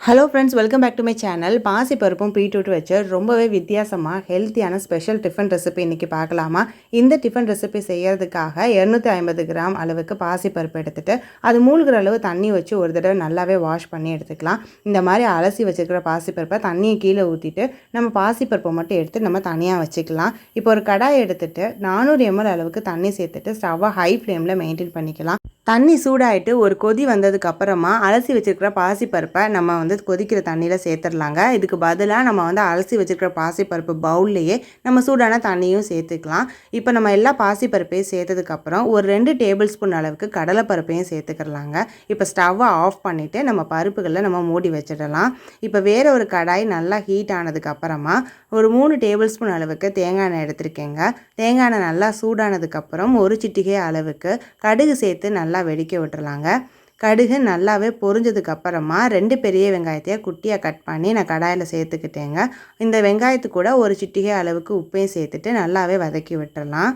Hello friends welcome back to my channel பாசி பருப்பும் beetroot வச்சு ரொம்பவே வித்தியாசமாக ஹெல்த்தியான ஸ்பெஷல் டிஃபன் ரெசிபி இன்றைக்கி பார்க்கலாமா? இந்த டிஃபன் ரெசிபி செய்யறதுக்காக இரநூத்தி ஐம்பது கிராம் அளவுக்கு பாசி பருப்பு எடுத்துகிட்டு அது மூழ்கிற அளவு தண்ணி வச்சு ஒரு தடவை நல்லாவே வாஷ் பண்ணி எடுத்துக்கலாம். இந்த மாதிரி அலசி வச்சுருக்கிற பாசி பருப்பை தண்ணியை கீழே ஊற்றிட்டு நம்ம பாசி பருப்பை மட்டும் எடுத்து நம்ம தனியாக வச்சுக்கலாம். இப்போ ஒரு கடாய் எடுத்துகிட்டு நானூறு எம்எல் அளவுக்கு தண்ணி சேர்த்துட்டு ஸ்டவ்வை ஹை ஃப்ளேமில் மெயின்டைன் பண்ணிக்கலாம். தண்ணி சூடாயிட்டு ஒரு கொதி வந்ததுக்கு அப்புறமா அலசி வச்சிருக்கிற பாசிப்பருப்பை நம்ம வந்து கொதிக்கிற தண்ணியில் சேர்த்துடலாங்க. இதுக்கு பதிலாக நம்ம வந்து அலசி வச்சிருக்கிற பாசிப்பருப்பு பவுல்லையே நம்ம சூடான தண்ணியும் சேர்த்துக்கலாம். இப்போ நம்ம எல்லா பாசிப்பருப்பையும் சேர்த்ததுக்கப்புறம் ஒரு ரெண்டு டேபிள் ஸ்பூன் அளவுக்கு கடலைப்பருப்பையும் சேர்த்துக்கிறலாங்க இப்போ ஸ்டவ்வை ஆஃப் பண்ணிவிட்டு நம்ம பருப்புகளில் நம்ம மூடி வச்சிடலாம். இப்போ வேறு ஒரு கடாய் நல்லா ஹீட் ஆனதுக்கப்புறமா ஒரு மூணு டேபிள் ஸ்பூன் அளவுக்கு தேங்காய் எண்ணெய் எடுத்திருக்கேங்க. தேங்காய் எண்ணெய் நல்லா சூடானதுக்கப்புறம் ஒரு சிட்டிகை அளவுக்கு கடுகு சேர்த்து நல்லா வெடிக்க விட்டுறலாங்க கடுகு நல்லாவே பொரிஞ்சதுக்கு அப்புறமா ரெண்டு பெரிய வெங்காயத்தையே குட்டியாக கட் பண்ணி நான் கடாயில் சேர்த்துக்கிட்டேங்க. இந்த வெங்காயத்து கூட ஒரு சிட்டிகை அளவுக்கு உப்பையும் சேர்த்துட்டு நல்லாவே வதக்கி விட்டுறலாம்.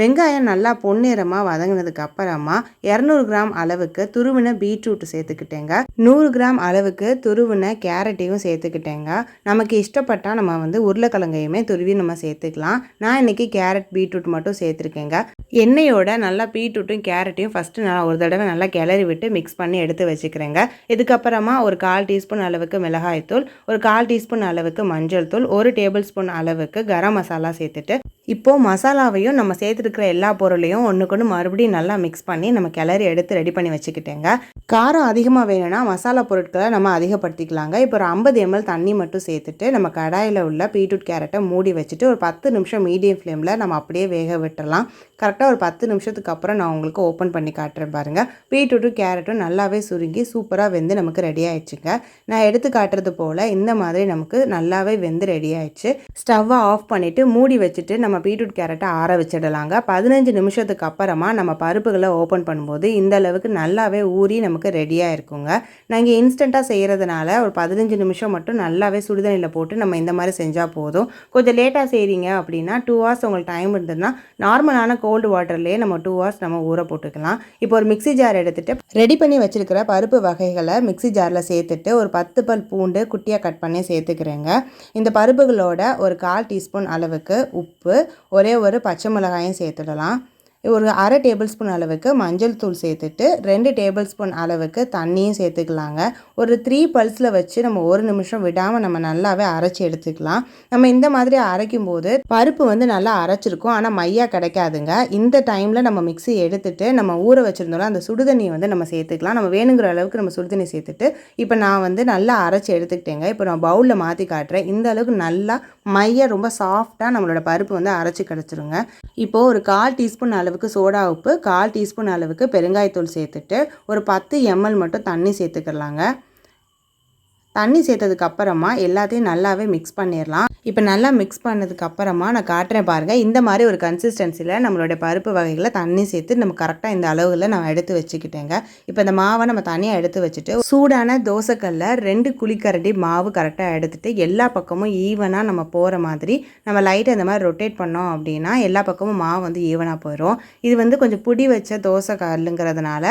வெங்காயம் நல்லா பொன்னிறமாக வதங்கினதுக்கு அப்புறமா இரநூறு கிராம் அளவுக்கு துருவின பீட்ரூட் சேர்த்துக்கிட்டேங்க. நூறு கிராம் அளவுக்கு துருவின கேரட்டையும் சேர்த்துக்கிட்டேங்க. நமக்கு இஷ்டப்பட்டால் நம்ம வந்து உருளைக்கிழங்கையுமே துருவி நம்ம சேர்த்துக்கலாம். நான் இன்றைக்கி கேரட் பீட்ரூட் மட்டும் சேர்த்துருக்கேங்க. எண்ணெயோட நல்லா பீட்ரூட்டும் கேரட்டையும் ஃபஸ்ட்டு நான் ஒரு தடவை நல்லா கிளறி விட்டு மிக்ஸ் பண்ணி எடுத்து வச்சுக்கிறேங்க. இதுக்கப்புறமா ஒரு கால் டீஸ்பூன் அளவுக்கு மிளகாய்த்தூள் ஒரு கால் டீஸ்பூன் அளவுக்கு மஞ்சள் தூள் ஒரு டேபிள் ஸ்பூன் அளவுக்கு கரம் மசாலா சேர்த்துட்டு இப்போது மசாலாவையும் நம்ம சேர்த்துருக்கிற எல்லா பொருளையும் ஒன்றுக்கொன்று மறுபடியும் நல்லா மிக்ஸ் பண்ணி நம்ம கிளறி எடுத்து ரெடி பண்ணி வச்சுக்கிட்டேங்க. காரம் அதிகமாக வேணும்னா மசாலா பொருட்களை நம்ம அதிகப்படுத்திக்கலாங்க. இப்போ ஒரு ஐம்பது எம்எல் தண்ணி மட்டும் சேர்த்துட்டு நம்ம கடாயில் உள்ள பீட்ரூட் கேரட்டை மூடி வச்சுட்டு ஒரு பத்து நிமிஷம் மீடியம் ஃப்ளேமில் நம்ம அப்படியே வேக விட்டுறலாம். கரெக்டாக ஒரு பத்து நிமிஷத்துக்கு அப்புறம் நான் உங்களுக்கு ஓப்பன் பண்ணி காட்டுறேன் பாருங்கள் பீட்ரூட்டும் கேரட்டும் நல்லாவே சுருங்கி சூப்பராக வெந்து நமக்கு ரெடி ஆயிடுச்சுங்க. நான் எடுத்து காட்டுறது போல் இந்த மாதிரி நமக்கு நல்லாவே வெந்து ரெடி ஆயிடுச்சு. ஸ்டவ்வை ஆஃப் பண்ணிவிட்டு மூடி வச்சுட்டு நம்ம பீட்ரூட் கேரட்டை ஆற வச்சிடலாங்க. பதினஞ்சு நிமிஷத்துக்கு அப்புறமா நம்ம பருப்புகளை ஓப்பன் பண்ணும்போது இந்த அளவுக்கு நல்லாவே ஊறி நமக்கு ரெடியாக இருக்குங்க. நாங்கள் இன்ஸ்டண்ட்டாக செய்கிறதுனால ஒரு பதினஞ்சு நிமிஷம் மட்டும் நல்லாவே சுடுதண்ணியில் போட்டு நம்ம இந்த மாதிரி செஞ்சால் போதும். கொஞ்சம் லேட்டாக செய்கிறீங்க அப்படின்னா டூ ஹவர்ஸ் உங்களுக்கு டைம் இருந்ததுன்னா நார்மலான கோல்டு வாட்டர்லேயே நம்ம டூ ஹவர்ஸ் நம்ம ஊற போட்டுக்கலாம். இப்போ ஒரு மிக்ஸி ஜார் எடுத்துகிட்டு ரெடி பண்ணி வச்சிருக்கிற பருப்பு வகைகளை மிக்ஸி ஜாரில் சேர்த்துட்டு ஒரு பத்து பல் பூண்டு குட்டியாக கட் பண்ணி சேர்த்துக்கிறேங்க. இந்த பருப்புகளோட ஒரு கால் டீஸ்பூன் அளவுக்கு உப்பு ஒரே ஒரு பச்சை மிளகாயும் சேர்த்துடலாம். ஒரு அரை டேபிள் ஸ்பூன் அளவுக்கு மஞ்சள் தூள் சேர்த்துட்டு ரெண்டு டேபிள் ஸ்பூன் அளவுக்கு தண்ணியும் சேர்த்துக்கலாங்க. ஒரு த்ரீ பல்ஸில் வச்சு நம்ம ஒரு நிமிஷம் விடாமல் நம்ம நல்லாவே அரைச்சி எடுத்துக்கலாம். நம்ம இந்த மாதிரி அரைக்கும் போது பருப்பு வந்து நல்லா அரைச்சிருக்கும். ஆனால் மையாக கிடைக்காதுங்க. இந்த டைமில் நம்ம மிக்ஸி எடுத்துட்டு நம்ம ஊற வச்சுருந்தோம்ல அந்த சுடுதண்ணியை வந்து நம்ம சேர்த்துக்கலாம். நம்ம வேணுங்கிற அளவுக்கு நம்ம சுடுதண்ணி சேர்த்துட்டு இப்போ நான் வந்து நல்லா அரைச்சி எடுத்துக்கிட்டேங்க. இப்போ நான் பவுலில் மாற்றி காட்டுறேன். இந்த அளவுக்கு நல்லா மைய ரொம்ப சாஃப்டாக நம்மளோட பருப்பு வந்து அரைச்சி கிடச்சிருங்க. இப்போது ஒரு கால் டீஸ்பூன் அளவுக்கு சோடா உப்பு கால் டீஸ்பூன் அளவுக்கு பெருங்காயத்தூள் சேர்த்துட்டு ஒரு பத்து எம்எல் மட்டும் தண்ணி சேர்த்துக்கலாங்க. தண்ணி சேர்த்ததுக்கு அப்புறமா எல்லாத்தையும் நல்லாவே மிக்ஸ் பண்ணிடலாம் இப்போ நல்லா மிக்ஸ் பண்ணதுக்கு அப்புறமா நான் காட்டுறேன் பாருங்கள் இந்த மாதிரி ஒரு கன்சிஸ்டன்சியில் நம்மளுடைய பருப்பு வகைகளை தண்ணி சேர்த்து நம்ம கரெக்டாக இந்த அளவுகளில் நான் எடுத்து வச்சுக்கிட்டேங்க. இப்போ இந்த மாவை நம்ம தனியாக எடுத்து வச்சுட்டு சூடான தோசைக்கல்ல ரெண்டு குழிக்கரண்டி மாவு கரெக்டாக எடுத்துகிட்டு எல்லா பக்கமும் ஈவனாக நம்ம போகிற மாதிரி நம்ம லைட்டை இந்த மாதிரி ரொட்டேட் பண்ணோம் அப்படின்னா எல்லா பக்கமும் மாவு வந்து ஈவனாக போயிடும் இது வந்து கொஞ்சம் புடி வச்ச தோசை கல்லுங்கிறதுனால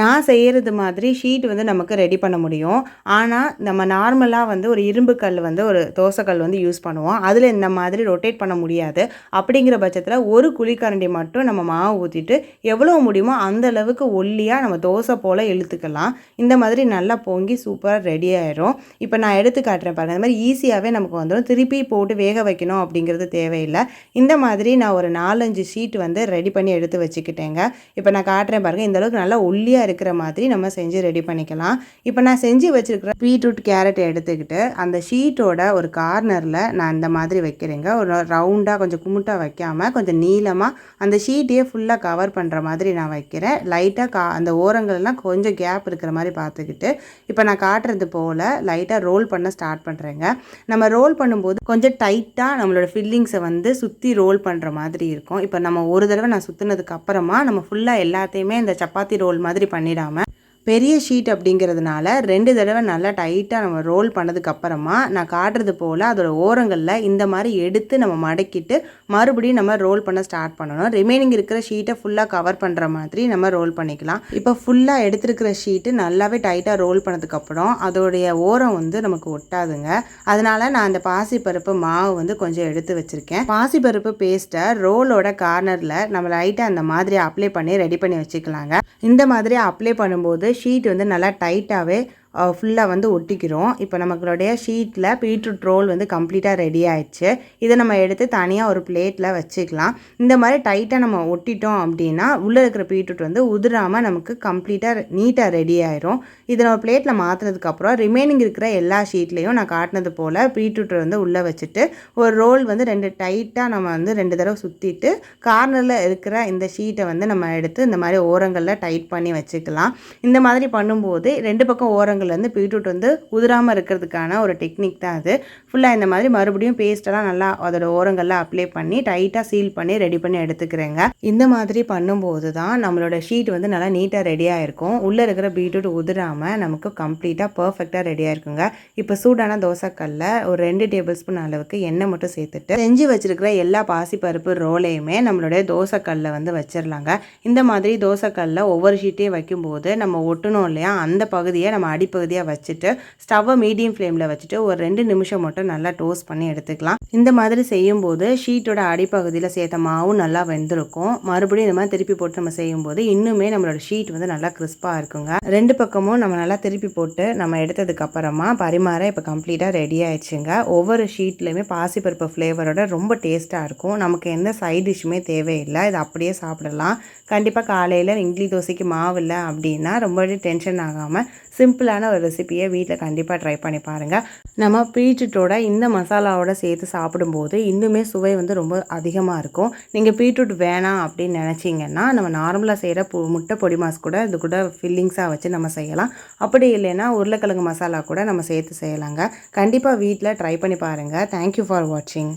நான் செய்கிறது மாதிரி ஷீட் வந்து நமக்கு ரெடி பண்ண முடியும். ஆனால் நம்ம நார்மலாக வந்து ஒரு இரும்பு கல் வந்து ஒரு தோசைக்கல் வந்து யூஸ் பண்ணுவோம். அதில் இந்த மாதிரி ரொட்டேட் பண்ண முடியாது. அப்படிங்கிற பட்சத்தில் ஒரு குழிக்கரண்டி மட்டும் நம்ம மாவு ஊற்றிட்டு எவ்வளோ முடியுமோ அந்த அளவுக்கு ஒல்லியாக நம்ம தோசை போல் இழுத்துக்கலாம். இந்த மாதிரி நல்லா பொங்கி சூப்பராக ரெடி ஆயிரும். இப்போ நான் எடுத்து காட்டுறேன் பாருங்கள் இந்த மாதிரி ஈஸியாகவே நமக்கு வந்துடும் திருப்பி போட்டு வேக வைக்கணும் அப்படிங்கிறது தேவையில்லை. இந்த மாதிரி நான் ஒரு நாலஞ்சு ஷீட் வந்து ரெடி பண்ணி எடுத்து வச்சுக்கிட்டேங்க. இப்போ நான் காட்டுறேன் பாருங்கள் இந்த அளவுக்கு நல்லா ஒல்லியாக இருக்கிற மாதிரி நம்ம செஞ்சு ரெடி பண்ணிக்கலாம். இப்போ நான் செஞ்சு வச்சுருக்கிற பீட்ரூட் கேரட் எடுத்துக்கிட்டு அந்த ஷீட்டோட ஒரு கார்னரில் நான் இந்த மாதிரி வைக்கிறேங்க. ஒரு ரவுண்டாக கொஞ்சம் குமுட்டாக வைக்காமல் கொஞ்சம் நீளமாக அந்த ஷீட்டையே ஃபுல்லாக கவர் பண்ணுற மாதிரி நான் வைக்கிறேன். லைட்டாக கா அந்த ஓரங்கள்லாம் கொஞ்சம் கேப் இருக்கிற மாதிரி பார்த்துக்கிட்டு இப்போ நான் காட்டுறது போல் லைட்டாக ரோல் பண்ண ஸ்டார்ட் பண்ணுறேங்க நம்ம ரோல் பண்ணும்போது கொஞ்சம் டைட்டாக நம்மளோட ஃபில்லிங்ஸை வந்து சுற்றி ரோல் பண்ணுற மாதிரி இருக்கும். இப்போ நம்ம ஒரு தடவை நான் சுற்றுனதுக்கு அப்புறமா நம்ம ஃபுல்லாக எல்லாத்தையுமே இந்த சப்பாத்தி ரோல் மாதிரி பண்ணிடாமல் பெரிய ஷீட் அப்படிங்கிறதுனால ரெண்டு தடவை நல்லா டைட்டாக நம்ம ரோல் பண்ணதுக்கப்புறமா நான் காட்டுறது போல் அதோட ஓரங்களில் இந்த மாதிரி எடுத்து நம்ம மடக்கிட்டு மறுபடியும் நம்ம ரோல் பண்ண ஸ்டார்ட் பண்ணணும். ரிமைனிங் இருக்கிற ஷீட்டை ஃபுல்லாக கவர் பண்ணுற மாதிரி நம்ம ரோல் பண்ணிக்கலாம். இப்போ ஃபுல்லாக எடுத்துருக்கிற ஷீட்டு நல்லாவே டைட்டாக ரோல் பண்ணதுக்கப்புறம் அதோடைய ஓரம் வந்து நமக்கு ஒட்டாதுங்க. அதனால் நான் அந்த பாசிப்பருப்பு மாவு வந்து கொஞ்சம் எடுத்து வச்சுருக்கேன். பாசிப்பருப்பு பேஸ்ட்டை ரோலோட கார்னரில் நம்ம லைட்டாக அந்த மாதிரி அப்ளை பண்ணி ரெடி பண்ணி வச்சுக்கலாங்க. இந்த மாதிரி அப்ளை பண்ணும்போது ஷீட் வந்து நல்லா டைட்டாகவே ஃபுல்லாக வந்து ஒட்டிக்கிறோம். இப்போ நம்மளுடைய ஷீட்டில் பீட்ரூட் ரோல் வந்து கம்ப்ளீட்டாக ரெடி ஆயிடுச்சு. இதை நம்ம எடுத்து தனியாக ஒரு பிளேட்டில் வச்சுக்கலாம். இந்த மாதிரி டைட்டாக நம்ம ஒட்டிட்டோம் அப்படின்னா உள்ளே இருக்கிற பீட்ரூட் வந்து உதிராமல் நமக்கு கம்ப்ளீட்டாக நீட்டாக ரெடி ஆயிரும். இதை நம்ம பிளேட்டில் மாற்றினதுக்கப்புறம் ரிமைனிங் இருக்கிற எல்லா ஷீட்லேயும் நான் காட்டினது போல் பீட்ரூட் வந்து உள்ளே வச்சுட்டு ஒரு ரோல் வந்து ரெண்டு டைட்டாக நம்ம வந்து ரெண்டு தடவை சுற்றிட்டு கார்னரில் இருக்கிற இந்த ஷீட்டை வந்து நம்ம எடுத்து இந்த மாதிரி ஓரங்களில் டைட் பண்ணி வச்சுக்கலாம். இந்த மாதிரி பண்ணும்போது ரெண்டு பக்கம் ஓரங்கள் வந்து பீட்ரூட் வந்து உதிராமல் இருக்கிறதுக்கான ஒரு டெக்னிக் தான் அது. ஃபுல்லாக இந்த மாதிரி மறுபடியும் பேஸ்ட்டெல்லாம் நல்லா அதோட ஓரங்கள்லாம் அப்ளை பண்ணி டைட்டாக சீல் பண்ணி ரெடி பண்ணி எடுத்துக்கிறேங்க. இந்த மாதிரி பண்ணும்போது தான் நம்மளோட ஷீட் வந்து நல்லா நீட்டாக ரெடியாக இருக்கும் உள்ளே இருக்கிற பீட்ரூட் உதிராமல் நமக்கு கம்ப்ளீட்டாக பர்ஃபெக்டாக ரெடியாக இருக்குங்க இப்போ சூடான தோசைக்கல்ல ஒரு ரெண்டு டேபிள் ஸ்பூன் அளவுக்கு எண்ணெய் மட்டும் சேர்த்துட்டு செஞ்சு வச்சிருக்கிற எல்லா பாசிப்பருப்பு ரோலையுமே நம்மளுடைய தோசைக்கல்ல வந்து வச்சிடலாங்க இந்த மாதிரி தோசைக்கல்ல ஒவ்வொரு ஷீட்டையும் வைக்கும்போது நம்ம ஒட்டணும் இல்லையா? அந்த பகுதியை நம்ம அடி அடிப்பகுதியாக வச்சுட்டு ஸ்டவ்வை மீடியம் ஃப்ளேமில் வச்சுட்டு ஒரு ரெண்டு நிமிஷம் மட்டும் நல்லா டோஸ்ட் பண்ணி எடுத்துக்கலாம். இந்த மாதிரி செய்யும்போது ஷீட்டோட அடிப்பகுதியில் சேர்த்த மாவும் நல்லா வெந்திருக்கும். மறுபடியும் இந்த மாதிரி திருப்பி போட்டு நம்ம செய்யும்போது இன்னுமே நம்மளோட ஷீட் வந்து நல்லா கிறிஸ்பாக இருக்குங்க. ரெண்டு பக்கமும் நம்ம நல்லா திருப்பி போட்டு நம்ம எடுத்ததுக்கப்புறமா பரிமாற இப்போ கம்ப்ளீட்டாக ரெடி ஆயிடுச்சுங்க. ஒவ்வொரு ஷீட்லேயுமே பாசிப்பருப்பு ஃப்ளேவரோட ரொம்ப டேஸ்ட்டாக இருக்கும். நமக்கு எந்த சைட் டிஷ்ஷுமே தேவையில்லை. இது அப்படியே சாப்பிடலாம். கண்டிப்பாக காலையில் இட்லி தோசைக்கு மாவு இல்லை அப்படின்னா ரொம்பவே டென்ஷன் ஆகாமல் சிம்பிளான ஒரு ரெசிப்பியை வீட்டில் கண்டிப்பாக ட்ரை பண்ணி பாருங்கள் நம்ம பீட்ரூட்டோட இந்த மசாலாவோட சேர்த்து சாப்பிடும்போது இன்னுமே சுவை வந்து ரொம்ப அதிகமாக இருக்கும். நீங்கள் பீட்ரூட் வேணாம் அப்படின்னு நினச்சிங்கன்னா நம்ம நார்மலாக செய்கிற பொ முட்டை பொடி மாஸ் கூட இது கூட ஃபில்லிங்ஸாக வச்சு நம்ம செய்யலாம். அப்படி இல்லைன்னா உருளைக்கிழங்கு மசாலா கூட நம்ம சேர்த்து செய்யலாங்க. கண்டிப்பாக வீட்டில் ட்ரை பண்ணி பாருங்கள் தேங்க்யூ ஃபார் வாட்சிங்